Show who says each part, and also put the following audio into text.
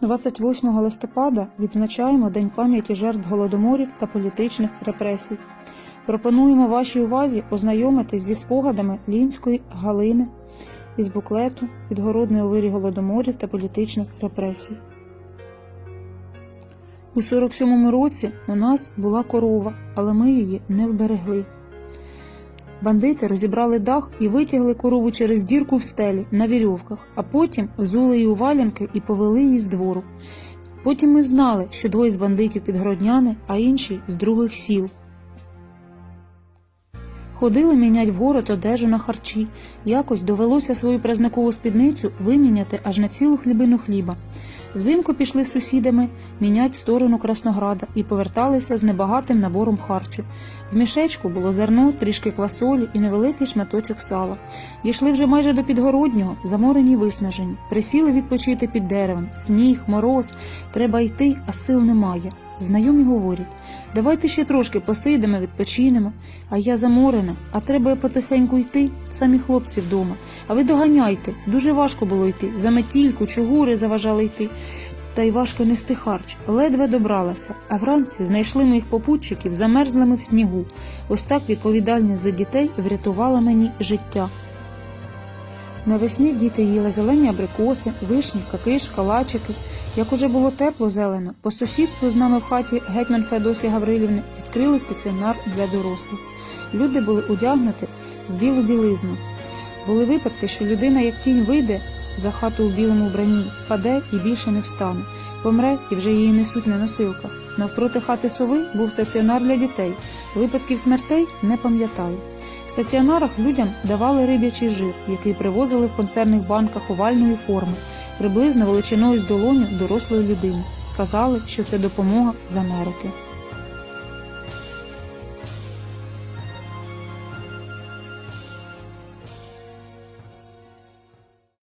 Speaker 1: 28 листопада відзначаємо День пам'яті жертв голодоморів та політичних репресій. Пропонуємо вашій увазі ознайомитись зі спогадами Лінської Галини із буклету Підгородний у вирі голодоморів та політичних репресій. У 47-му році у нас була корова, але ми її не вберегли. Бандити розібрали дах і витягли корову через дірку в стелі на вірьовках, а потім взули її у валянки і повели її з двору. Потім ми знали, що двоє з бандитів підгородняни, а інші з других сіл. Ходили мінять в город одежу на харчі. Якось довелося свою празникову спідницю виміняти аж на цілу хлібину хліба. Взимку пішли з сусідами мінять сторону Краснограда і поверталися з небагатим набором харчу. В мішечку було зерно, трішки квасолі і невеликий шматочок сала. Дійшли вже майже до підгороднього, заморені виснажені. Присіли відпочити під деревом. Сніг, мороз. Треба йти, а сил немає. Знайомі говорять давайте ще трошки посидимо, відпочинемо. А я заморена, а треба потихеньку йти, самі хлопці вдома. А ви доганяйте, дуже важко було йти. За метільку, чугури заважали йти. Та й важко нести харч, ледве добралася, а вранці знайшли моїх попутчиків замерзлими в снігу. Ось так відповідальність за дітей врятувала мені життя. Навесні діти їли зелені абрикоси, вишні, какиш, калачики. Як уже було тепло зелено, по сусідству з нами в хаті гетьман Феодосії Гаврилівни відкрили стаціонар для дорослих. Люди були одягнуті в білу білизну. Були випадки, що людина, як тінь вийде за хату у білому вбранні, впаде і більше не встане, помре і вже її несуть на носилках. Навпроти хати сови був стаціонар для дітей. Випадків смертей не пам'ятаю. В стаціонарах людям давали риб'ячий жир, який привозили в консервних банках овальної форми, приблизно величиною з долоню дорослої людини. Казали, що це допомога з Америки.